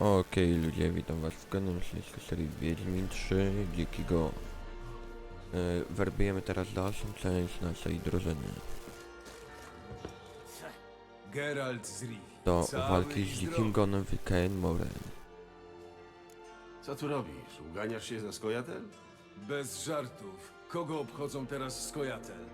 Okej ludzie, witam was w kolejnym odcinku serii Wiedźmin 3 Dzikiego. Yy, werbujemy teraz dalszą część naszej drużyny Geralt z do walki z Dzikim. Gonem w Kaen Moren. Co tu robisz? Uganiasz się za skojatel? Bez żartów. Kogo obchodzą teraz skojatel?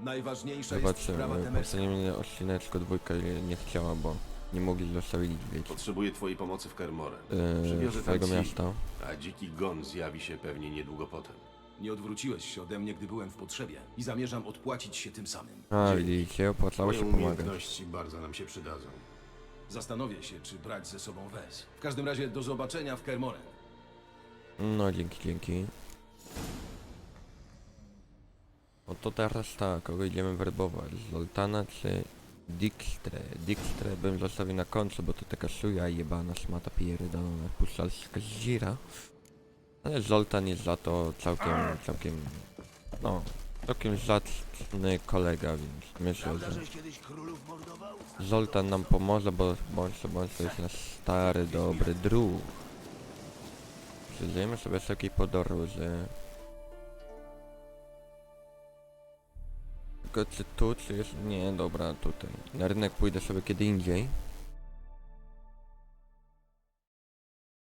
Najważniejsza jest sprawa Zobaczymy, temerska. poprzednim odcineczku dwójka nie chciała, bo nie mogli zostawić wiedź Potrzebuję twojej pomocy w Kermoren. yy, Przywiozę swojego miasta. A dziki gon zjawi się pewnie niedługo potem. Nie odwróciłeś się ode mnie, gdy byłem w potrzebie i zamierzam odpłacić się tym samym. A widzicie, opłacało Twoje się pomagać. umiejętności bardzo nam się przydadzą. Zastanowię się, czy brać ze sobą Wes. W każdym razie do zobaczenia w Kermoren. No dzięki, dzięki. No to teraz tak, kogo idziemy werbować? Zoltana czy Dijkstrę? Dijkstrę bym zostawił na końcu, bo to taka szuja jebana szmata pierdolona, puszczalska zdzira. Ale Zoltan jest za to całkiem, całkiem, no, całkiem zacny kolega, więc myślę, że Zoltan nam pomoże, bo bądź co bądź to jest nasz stary, dobry druh. Przeżyjemy sobie z takiej podróży. Tylko czy tu, czy jest... Nie, dobra, tutaj. Na rynek pójdę sobie kiedy indziej.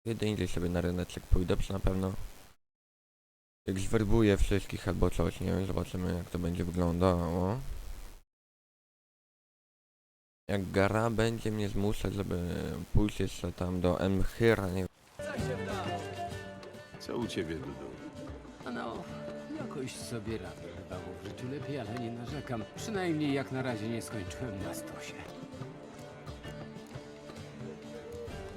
Kiedy indziej sobie na ryneczek pójdę, przy na pewno... Jak zwerbuję wszystkich albo coś, nie wiem, zobaczymy jak to będzie wyglądało. Jak Gara będzie mnie zmuszać, żeby pójść jeszcze tam do Emchyra, nie Co u ciebie, Dudu? No, jakoś sobie radzę. Bywało w życiu lepiej, ale nie narzekam. Przynajmniej jak na razie nie skończyłem na stosie.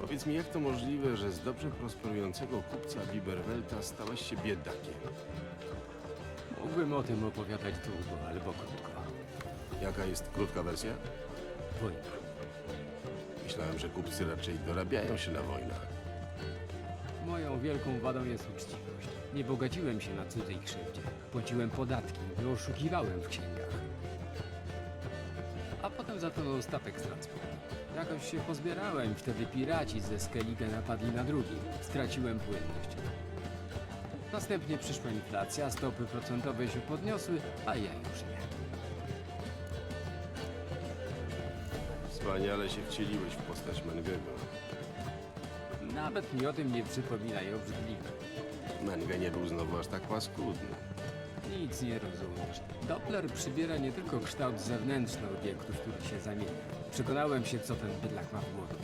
Powiedz mi, jak to możliwe, że z dobrze prosperującego kupca Biberwelta stałeś się biedakiem? Mógłbym o tym opowiadać długo albo krótko. Jaka jest krótka wersja? Wojna. Myślałem, że kupcy raczej dorabiają się na wojnach. Moją wielką wadą jest uczciwość. Nie bogaciłem się na cudzej krzywdzie. Płaciłem podatki, nie oszukiwałem w księgach. A potem zatonął statek z transportu. Jakoś się pozbierałem i wtedy piraci ze Skellige napadli na drugi. Straciłem płynność. Następnie przyszła inflacja, stopy procentowe się podniosły, a ja już nie. Wspaniale się wcieliłeś w postać Mengego. Nawet mi o tym nie przypominaj obrzydliwe. Menge nie był znowu aż tak paskudny. Nic nie rozumiesz. Doppler przybiera nie tylko kształt zewnętrzny obiektu, w który się zamienia. Przekonałem się, co ten bydlak ma w głowie.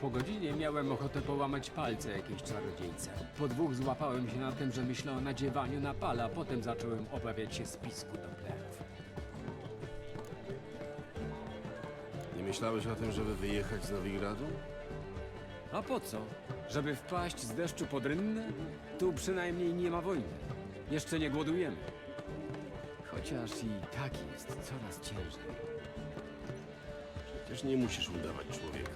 Po godzinie miałem ochotę połamać palce jakiejś czarodziejce. Po dwóch złapałem się na tym, że myślę o nadziewaniu na pala, a potem zacząłem obawiać się spisku Dopplerów. Nie myślałeś o tym, żeby wyjechać z Nowigradu? A po co? Żeby wpaść z deszczu pod rynnę? Tu przynajmniej nie ma wojny. Jeszcze nie głodujemy. Chociaż i tak jest coraz ciężej. Przecież nie musisz udawać człowieka.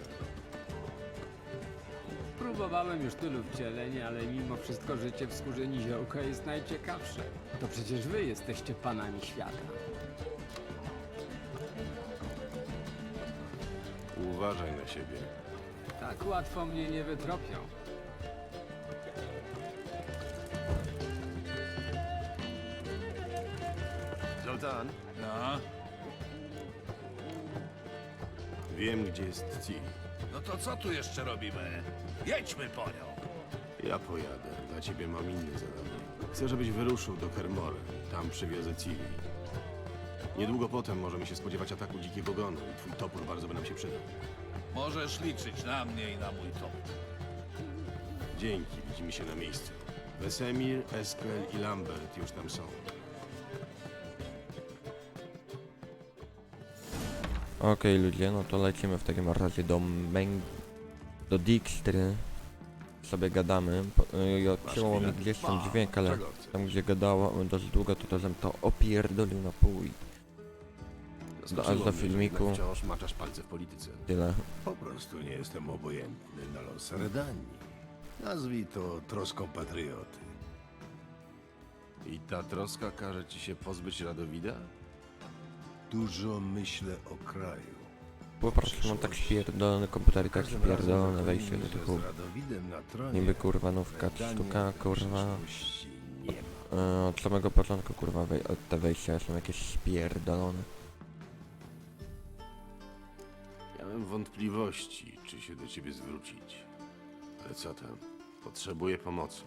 Próbowałem już tylu wcieleń, ale mimo wszystko życie w skórze niziołka jest najciekawsze. To przecież wy jesteście panami świata. Uważaj na siebie. Tak łatwo mnie nie wytropią. Wiem, gdzie jest Ciri. no to co tu jeszcze robimy? Jedźmy po nią. Ja pojadę. Dla ciebie mam inne zadanie. Chcę, żebyś wyruszył do Kermory. Tam przywiozę Ciri. Niedługo potem możemy się spodziewać ataku dzikiego gonu i twój topór bardzo by nam się przydał. Możesz liczyć na mnie i na mój top. Dzięki, widzimy się na miejscu. Wesemir, Eskel i Lambert już tam są. Okej ludzie, no to lecimy w takim razie do Meng... do Dijkstry. Sobie gadamy. Y, I odcięło mi chwilę? gdzieś ten dźwięk, ale tam gdzie gadała dość długo, to razem to opierdolił na pół i Zaskoczyło aż do filmiku. Wciąż maczasz palce w polityce. tyle. Po prostu nie jestem obojętny na los Redanii. Nazwij to troską patrioty. I ta troska każe ci się pozbyć Radowida? Dużo myślę o kraju. po prostu mam tak spierdolony komputer i tak Każdym razem spierdolone wejście do że typu. z Radowidem na tronie Niby kurwa nówka sztuka, kurwa. przyszłości nie ma. E, od samego początku kurwa wej od te wejścia są jakieś spierdolone. Miałem wątpliwości, czy się do ciebie zwrócić. Ale co tam? Potrzebuję pomocy.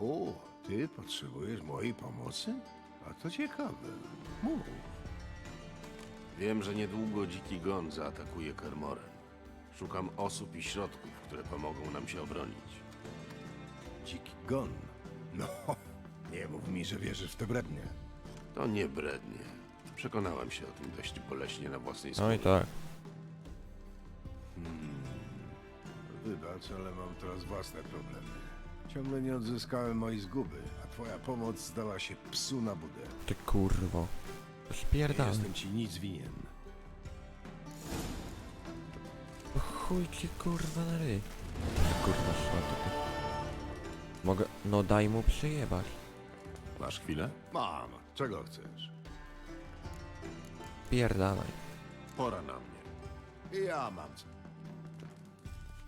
O, ty potrzebujesz mojej pomocy? A to ciekawe. Mów. Wiem, że niedługo dziki gon zaatakuje Kermoren. Szukam osób i środków, które pomogą nam się obronić. Dziki gon. No, nie mów mi, że wierzysz w te brednie. To nie brednie. Przekonałem się o tym dość boleśnie na własnej No i skórze. tak. Wybacz, ale mam teraz własne problemy. Ciągle nie odzyskałem mojej zguby, a twoja pomoc zdała się psu na budę. Ty kurwo. Nie Spierdalaj. jestem ci nic winien. Chuj ci kurwa na ryj. Kurwa szmato ty. Mogę... No daj mu przyjebać. Masz chwilę? Mam. Czego chcesz? Pierdalaj. Pora na mnie. Ja mam co.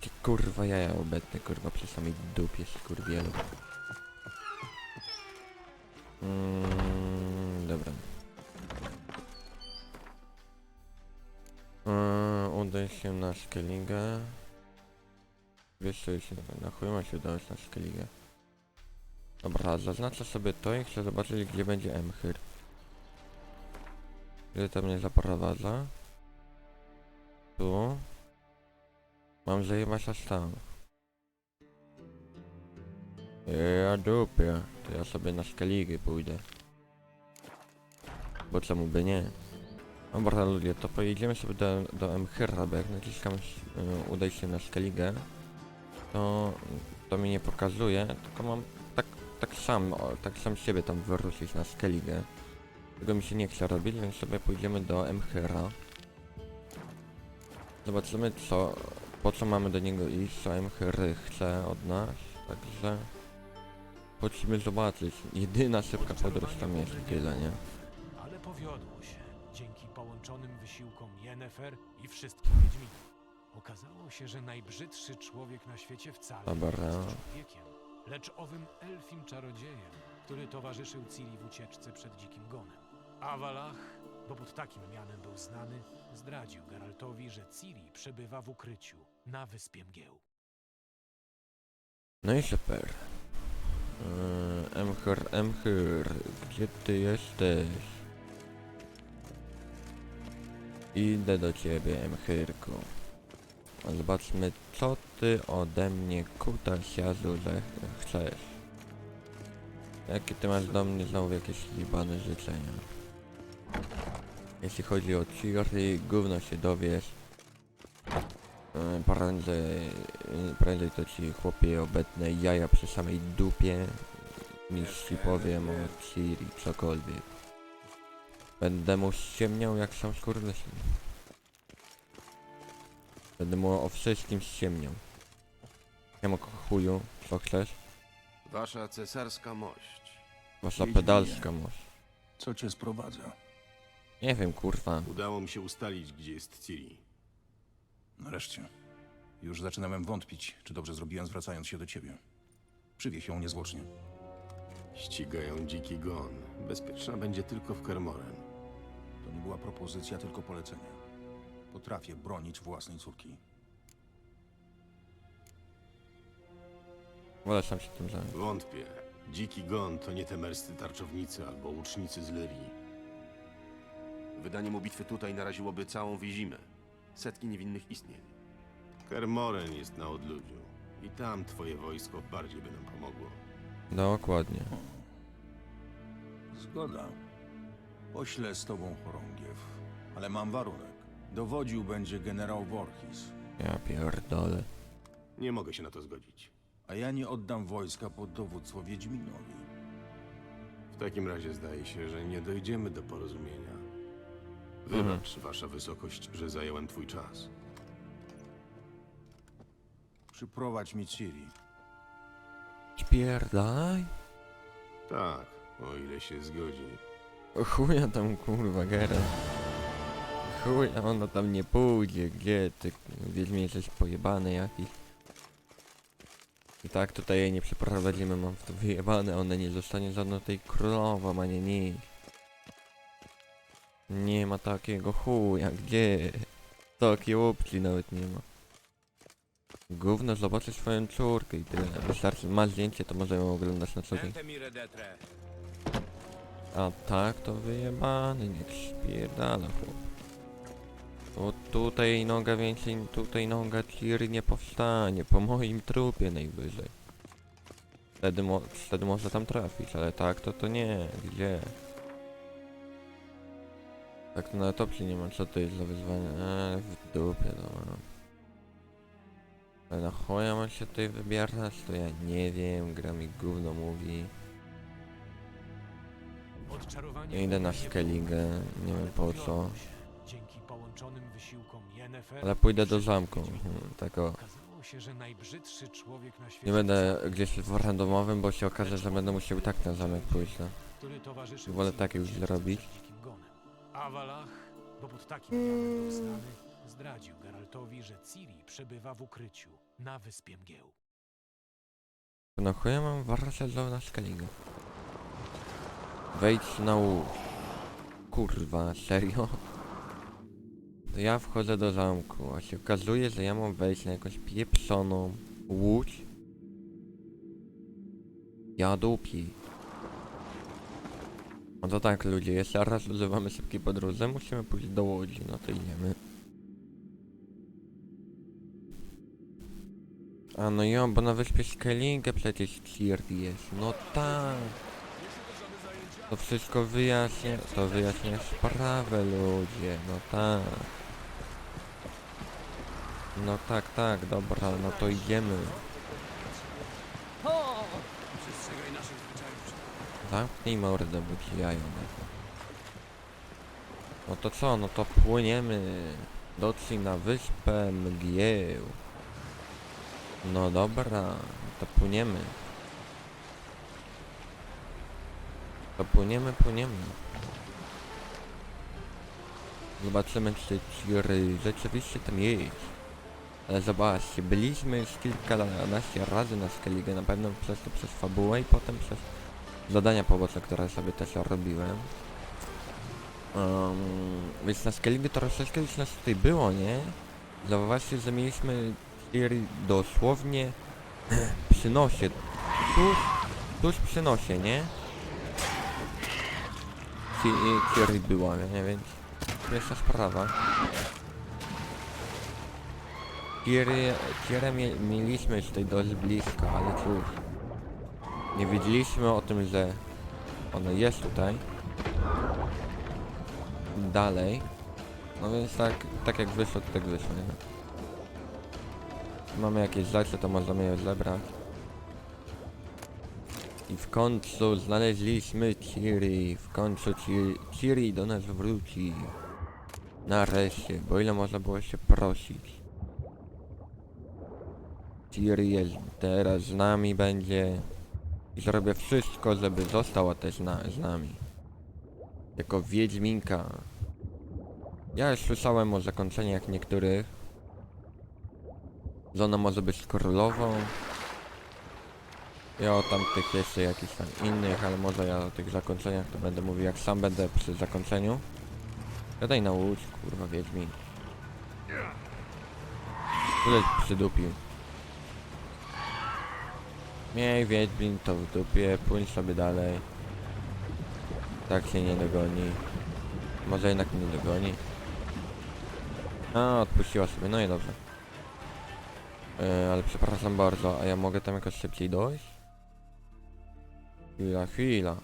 Ty kurwa jaja obecny kurwa przy samej dupie skurwielu. Mm, dobra. Yy, udaj się na Skellige. Wiesz co jest na chuj ma się udać na Skellige. Dobra, zaznaczę sobie to i chcę zobaczyć gdzie będzie Emhyr. Gdzie to mnie zaprowadza? Tu. Mam zajebać aż tam. Ja dupie. To ja sobie na Skellige pójdę. Bo czemu by nie? Dobra ludzie, to pojedziemy sobie do, do jak naciskam y, udaj się na Skellige, to, to mi nie pokazuje, tylko mam tak, tak sam, o, tak sam siebie tam wyruszyć na Skellige. Tego mi się nie chce robić, więc sobie pójdziemy do Emhyra. Zobaczymy co, po co mamy do niego iść, co Emhyr chce od nas, także... Musimy zobaczyć. Jedyna szybka podróż tam jest tyle, nie? Ale powiodło się wysiłkom Yennefer i wszystkim Wiedźminom. Okazało się, że najbrzydszy człowiek na świecie wcale Dobra. nie jest człowiekiem, lecz owym elfim czarodziejem, który towarzyszył Ciri w ucieczce przed dzikim gonem. Awalach, bo pod takim mianem był znany, zdradził Geraltowi, że Ciri przebywa w ukryciu na wyspie mgieł. No i super. Yy, Emhyr, Emhyr, gdzie ty jesteś? Idę do ciebie, Emhyrku. A Zobaczmy, co ty ode mnie, kutasiazu, chcesz. Jakie ty masz do mnie znowu jakieś libane życzenia? Jeśli chodzi o Ciri, gówno się dowiesz. Yy, Prędzej, prędzej to ci chłopie obetnę jaja przy samej dupie niż ci powiem o Ciri cokolwiek. Będę mu ściemniał jak sam skurwysyn. Będę mu o wszystkim ściemniał. Nie mógł chuju, co chcesz? Wasza cesarska mość. Wasza Wiedźminie. pedalska mość. Co cię sprowadza? Nie wiem kurwa. Udało mi się ustalić, gdzie jest Ciri. Nareszcie. Już zaczynałem wątpić, czy dobrze zrobiłem zwracając się do ciebie. Przywieź ją niezwłocznie. Ścigają dziki gon. Bezpieczna będzie tylko w Kermoren. To nie była propozycja, tylko polecenie. Potrafię bronić własnej córki. Wolę sam się tym zająć. Wątpię. Dziki gon to nie te merscy tarczownicy albo łucznicy z Lyrii. Wydanie mu bitwy tutaj naraziłoby całą Wizimę. Setki niewinnych istnień. Kermoren jest na odludziu. I tam twoje wojsko bardziej by nam pomogło. Dokładnie. Zgoda. Poślę z tobą chorągiew. Ale mam warunek. Dowodził będzie generał Vorhis, Ja pierdolę. Nie mogę się na to zgodzić. a ja nie oddam wojska pod dowództwo Wiedźminowi. W takim razie zdaje się, że nie dojdziemy do porozumienia. Wybacz, wasza wysokość, że zająłem twój czas. Przyprowadź mi Ciri. Spierdalaj? Tak, o ile się zgodzi. Chuja tam kurwa, Geralt. chuj, a ono tam nie pójdzie, gdzie ty, Wiedźmie, jesteś pojebany jakiś. I tak tutaj jej nie przeprowadzimy, mam w to wyjebane, ona nie zostanie żadną tej królową, ani nic. Nie ma takiego chuja, gdzie? Takiej opcji nawet nie ma. Gówno zobaczy swoją córkę i tyle. Wystarczy, ma zdjęcie, to może oglądać na co dzień. A tak to wyjebany, niech spierdala chłop. O tutaj noga więcej, tutaj noga Ciri nie powstanie, po moim trupie najwyżej. Wtedy, mo wtedy może tam trafić, ale tak to to nie, gdzie? Tak to nawet opcji nie ma, co to jest za wyzwanie? Eee, w dupie, dobra. Ale na chuja mam się tutaj wybierać, to ja nie wiem, gra mi gówno mówi. Ja idę na Skellige, nie wiem po co. Dzięki połączonym wysiłkom Yennefer Ale pójdę do zamku, mhm, tak o. Okazało się, że najbrzydszy człowiek na świecie Nie będę gdzieś w randomowym, bo się okaże, że będę musiał i tak na zamek pójść, no. który towarzyszył Wolę takie już zrobić. dzikim gonem. Bo pod takim mianem był znany, zdradził Geraltowi, że Ciri przebywa w ukryciu na wyspie mgieł. No chuja mam warszę na Skellige. Wejdź na łódź. Kurwa, serio? To ja wchodzę do zamku, a się okazuje, że ja mam wejść na jakąś pieprzoną łódź. Ja dupi. No to tak ludzie, jeszcze raz używamy szybkiej podróży, musimy pójść do łodzi, no to idziemy. A no jo, bo na wyspie Skellige przecież Ciri jest, no tak. To wszystko wyjaśnia, to wyjaśnia sprawę ludzie, no tak. No tak, tak, dobra, no to idziemy. Zamknij mordę, bo ci. No to co, no to płyniemy. Dotrzyj na wyspę mgieł. No dobra, to płyniemy. To płyniemy, płyniemy. Zobaczymy, czy Ciri rzeczywiście tam jest. Ale zobaczcie, byliśmy już kilkanaście razy na Skellige, na pewno przez to przez fabułę i potem przez zadania poboczne, które sobie też robiłem. Um, więc na Skellige troszeczkę już nas tutaj było, nie? Zauważcie, że mieliśmy Ciri dosłownie przy nosie. Tuż, tuż przy nosie, nie? Ci- Ciri była, nie? Więc pierwsza sprawa. Mie, mieliśmy tutaj dość blisko, ale cóż. Nie wiedzieliśmy o tym, że ona jest tutaj. Dalej. No więc tak, tak jak wyszło, to tak wyszło, nie? Mamy jakieś rzeczy, to możemy je zebrać. I w końcu znaleźliśmy Ciri. W końcu Ciri, do nas wróci. Nareszcie, bo ile można było się prosić. Ciri jest teraz z nami będzie. Zrobię wszystko, żeby została też na, z nami. Jako Wiedźminka. Ja już słyszałem o zakończeniach niektórych. Że ona może być królową. I o tamtych jeszcze jakichś tam innych, ale może ja o tych zakończeniach to będę mówił jak sam będę przy zakończeniu. Gadaj na łódź, kurwa Wiedźmin. Tyle przydupił. Miej Wiedźmin to w dupie, płyń sobie dalej. Tak się nie dogoni. Może jednak nie dogoni. A, odpuściła sobie, no i dobrze. E, ale przepraszam bardzo, a ja mogę tam jakoś szybciej dojść? Chwila, chwila.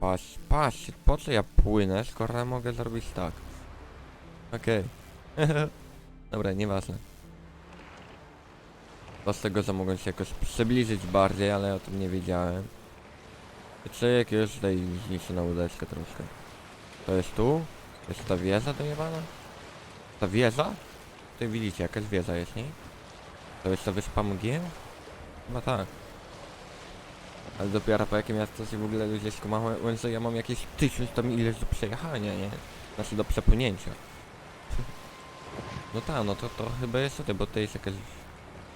Patrz, patrz, po co ja płynę, skoro ja mogę zrobić tak? Okej. Dobra, nieważne. To z tego, że mogłem się jakoś przybliżyć bardziej, ale o tym nie wiedziałem. Jak już tutaj zniszczę na łódeczkę troszkę. To jest tu? Jest ta wieża dojebana? Ta wieża? Tutaj widzicie, jakaś wieża jest, nie? To jest ta wyspa mgieł? Chyba tak. Ale dopiero po jakim miasto się w ogóle ludzie skumają, że ja mam jakieś tysiąc tam ileś do przejechania, nie? Znaczy do przepłynięcia. No tak, no to, to chyba jest tutaj, bo to jest jakaś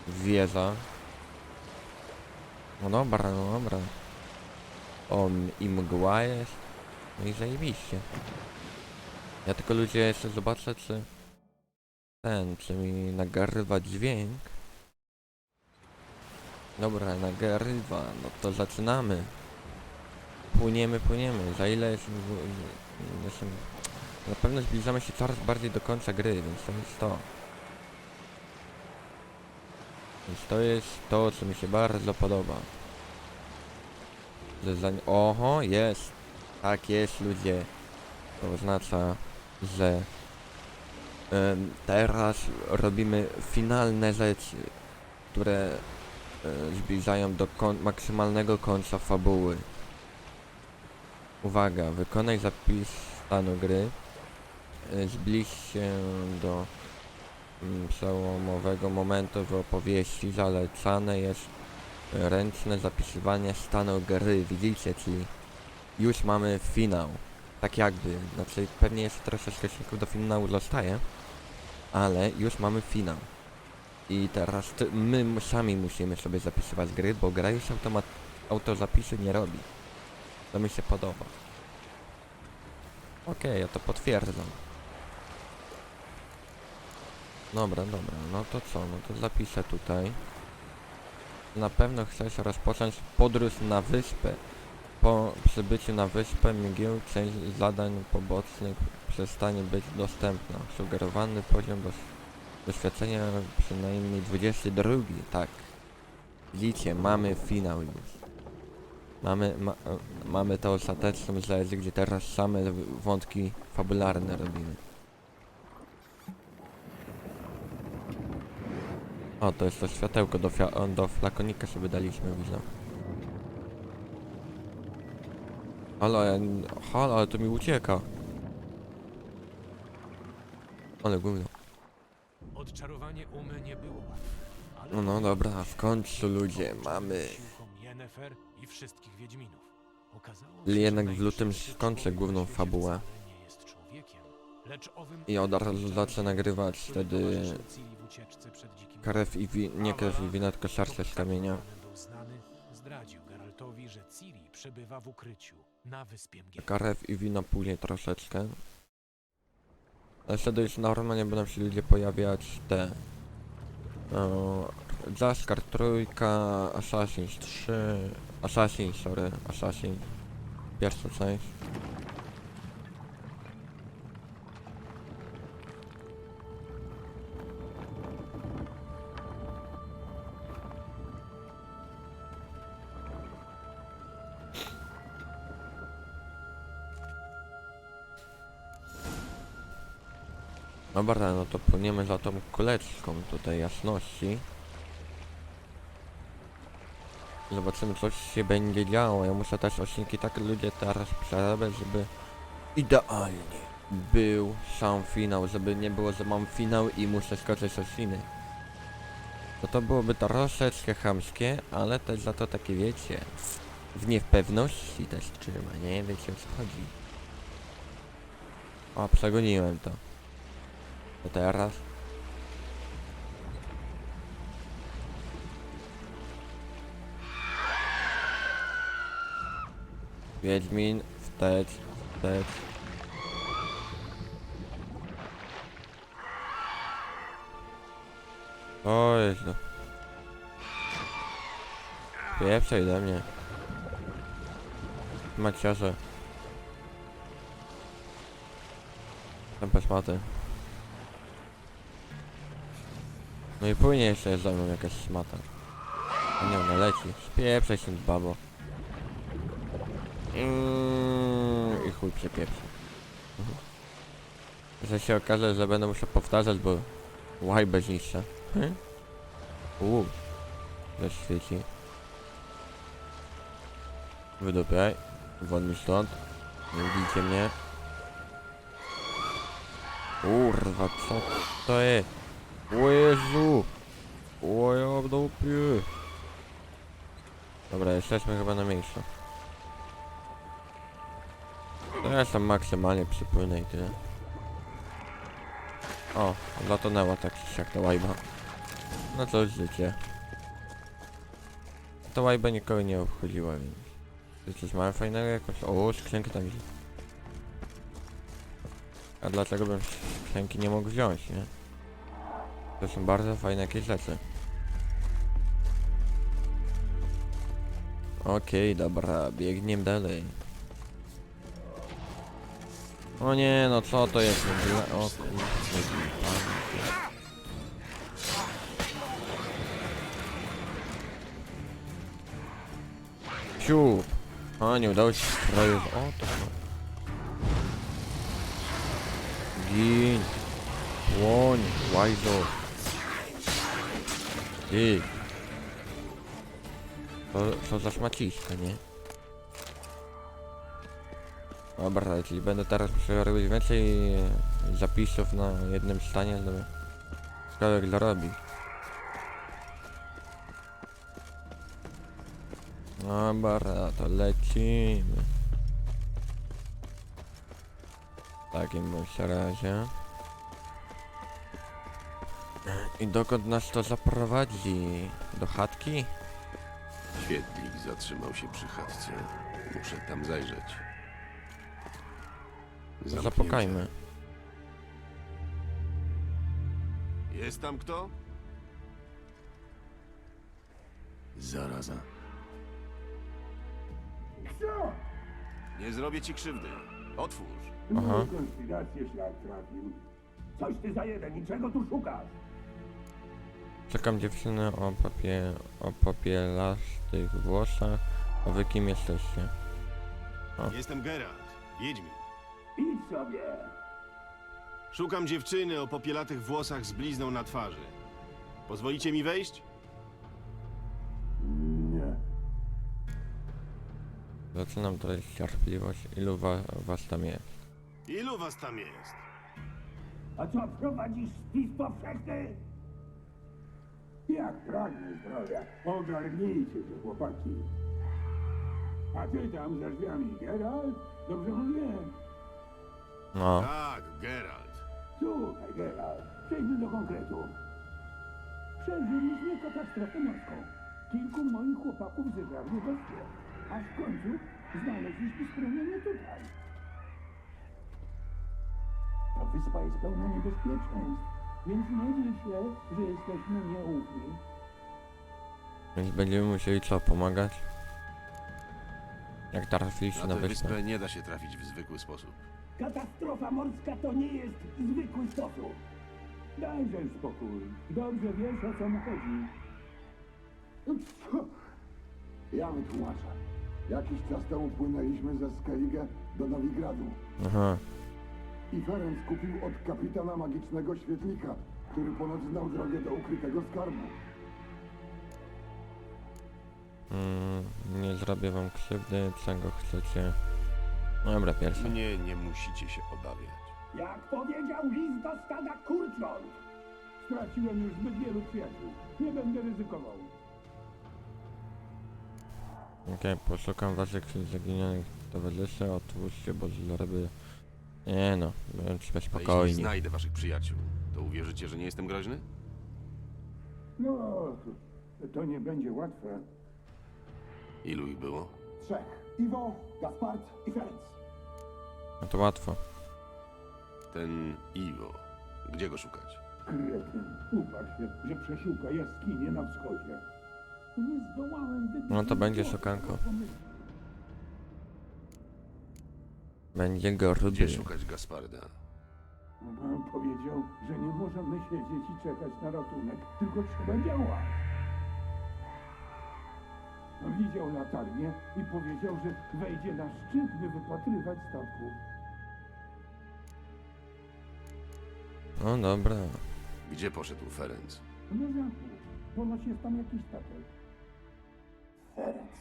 wieża. No dobra, no dobra. O, m- i mgła jest. No i zajebiście. Ja tylko ludzie jeszcze zobaczę, czy ten, czy mi nagrywa dźwięk. Dobra, nagrywa, no to zaczynamy. Płyniemy, płyniemy. Za ile w- Jestem... Na pewno zbliżamy się coraz bardziej do końca gry, więc to jest to. Więc to jest to, co mi się bardzo podoba. Że za... Oho, jest! Tak jest, ludzie. To oznacza, że em, teraz robimy finalne rzeczy, które zbliżają do maksymalnego końca fabuły. Uwaga, wykonaj zapis stanu gry. E, Zbliż się do mm, przełomowego momentu w opowieści. Zalecane jest e, ręczne zapisywanie stanu gry. Widzicie, czyli już mamy finał. Tak jakby, znaczy pewnie jeszcze troszeczkę do finału zostaje, ale już mamy finał. I teraz ty, my sami musimy sobie zapisywać gry, bo gra już automat autozapisu nie robi. To mi się podoba. Okej, ja to potwierdzam. Dobra, dobra, no to co, no to zapiszę tutaj. Na pewno chcesz rozpocząć podróż na wyspę. Po przybyciu na wyspę mgieł część zadań pobocznych przestanie być dostępna. Sugerowany poziom dos doświadczenia przynajmniej 22. Tak. Widzicie, mamy finał już. Mamy, ma, mamy to ostateczną rzecz, gdzie teraz same wątki fabularne robimy. O, to jest to światełko do, do flakonika sobie daliśmy, widzę. N- halo, ale to mi ucieka. Ale gówno. Odczarowanie umy nie było łatwe. Ale No, no dobra, w końcu ludzie, mamy. Yennefer i wszystkich Wiedźminów. Okazało się, że jednak w lutym skończę człowiek główną na świecie fabułę. wcale nie jest człowiekiem, lecz owym I od razu zacznę nagrywać który wtedy towarzyszył Ciri w ucieczce przed dzikim krew i wi- nie krew i wina, tylko serce z kamienia. Był znany, zdradził Geraltowi, że Ciri przebywa w ukryciu na wyspie. Karew i wino później troszeczkę. Wtedy już normalnie będą się ludzie pojawiać te... O, Jaskar trójka, Assassin's 3... Assassin, sorry, Assassin. Pierwsza część. Dobra, no to płyniemy za tą kuleczką tutaj jasności. Zobaczymy co się będzie działo. Ja muszę też odcinki tak ludzie teraz przerabiać, żeby idealnie był sam finał, żeby nie było, że mam finał i muszę skoczyć odcinek. No to byłoby troszeczkę chamskie, ale też za to takie wiecie, w niepewności też trzyma, nie? Wiecie o co chodzi. O, przegoniłem to. To teraz? Wiedźmin, wstecz, wstecz. O Jezu. Pieprzej do mnie. Maciarze. Tam No i płynie jeszcze za mną jakaś szmata. A nie, ona leci. Spieprzaj się babo. Mm, I chuj przepieprzy. Że się okaże, że będę musiał powtarzać, bo łajbę zniszczę. Hmm? Uuu. Też świeci. Wydupiaj. Won stąd. Nie widzicie mnie. Kurwa, co to jest? O Jezu! O ja w dupie! Dobra, jesteśmy chyba na miejscu. Teraz tam maksymalnie przypłynę i tyle. O, zatonęła tak siak ta łajba. No to życie. Ta łajba nikogo nie obchodziła, więc... Czy coś mamy fajnego jakoś? O, skrzynkę tam widzę. A dlaczego bym skrzynki nie mógł wziąć, nie? To są bardzo fajne jakieś rzeczy. Okej, dobra, biegniemy dalej. O nie, no co to jest? O kurde. Siu! O, nie udało się stroju. O, to. Gin! Łoń! Łajzo! Ty! To, to za szmaciska, nie? Dobra, czyli będę teraz robić więcej zapisów na jednym stanie, żeby człowiek zarobić. Dobra, to lecimy. W takim bądź razie. I dokąd nas to zaprowadzi? Do chatki? Świetlik zatrzymał się przy chatce. Muszę tam zajrzeć. Zamknięte. Zapukajmy. Jest tam kto? Zaraza. Nie zrobię ci krzywdy. Otwórz. Aha. konspirację szlak trafił. Coś ty za jeden, niczego tu szukasz? Czekam dziewczynę o papie... o popielastych włosach. A wy kim jesteście? Jestem Geralt. Wiedźmin. Idź sobie. Szukam dziewczyny o popielatych włosach z blizną na twarzy. Pozwolicie mi wejść? Nie. Zaczynam tracić cierpliwość. Ilu wa was tam jest? Ilu was tam jest? A co, prowadzisz spis powszechny? Jak pragnę zdrowia, ogarnijcie się, chłopaki. A ty tam za drzwiami, Geralt? Dobrze mówię? No. Tak, Geralt. Słuchaj, Geralt, przejdźmy do konkretu. Przeżyliśmy katastrofę morską. Kilku moich chłopaków zebrał niebezpię. A w końcu znaleźliśmy schronienie tutaj. Ta wyspa jest pełna niebezpieczeństw, więc nie dziw się, że jesteśmy nieufni. Więc będziemy musieli co, pomagać? Jak trafiliście Na na tę wyspę? wyspę nie da się trafić w zwykły sposób. Katastrofa morska to nie jest zwykły sposób. Dajże spokój. Dobrze wiesz, o co mu chodzi. Ja wytłumaczę. Jakiś czas temu płynęliśmy ze Skellige do Nowigradu Aha. I Ferenc kupił od kapitana magicznego świetlika, który ponoć znał drogę do ukrytego skarbu. Mm, nie zrobię wam krzywdy, czego chcecie. Dobra, pierwsze. Mnie nie musicie się obawiać. Jak powiedział list do stada kurcząt. Straciłem już zbyt wielu przyjaciół. Nie będę ryzykował. Okej, poszukam waszych zaginionych towarzyszy, otwórzcie, bo zrobię... Nie no, bądźmy A jeśli spokojni. znajdę waszych przyjaciół, to uwierzycie, że nie jestem groźny? No, to nie będzie łatwe. Ilu ich było? Trzech. Iwo, Gaspard i Ferenc. No to łatwo. Ten Iwo. Gdzie go szukać? Kretyn, uparł się, że przeszuka jaskinie na wschodzie. Nie zdołałem wybić No to będzie głosu szukanko. Będzie go rudy. Gdzie szukać Gasparda? Pan powiedział, że nie możemy siedzieć i czekać na ratunek, tylko trzeba działać. Widział latarnię i powiedział, że wejdzie na szczyt, by wypatrywać statków. No dobra. Gdzie poszedł Ferenc? Na zachód. Ponoć jest tam jakiś statek. Ferenc.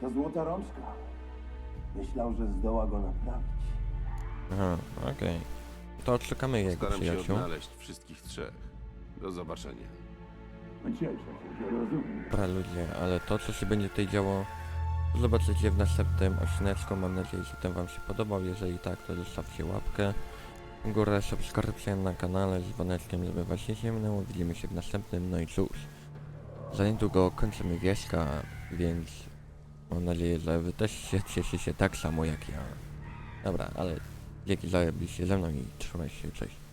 To złota rączka. Myślał, że zdoła go naprawić. Aha, okej. To odszukamy jego Staram się przyjaciół. odnaleźć wszystkich trzech. Do zobaczenia. Cieszę się, że rozumiem. Dobra ludzie, ale to co się będzie tutaj działo zobaczycie w następnym odcineczku. Mam nadzieję, że ten wam się podobał. Jeżeli tak, to zostawcie łapkę w górę, subskrypcję na kanale z dzwoneczkiem, żeby was nie minęło. Widzimy się w następnym, no i cóż. Za niedługo kończymy wieśka, więc mam nadzieję, że wy też się cieszycie tak samo jak ja. Dobra, ale dzięki za byliście ze mną i trzymajcie się, cześć.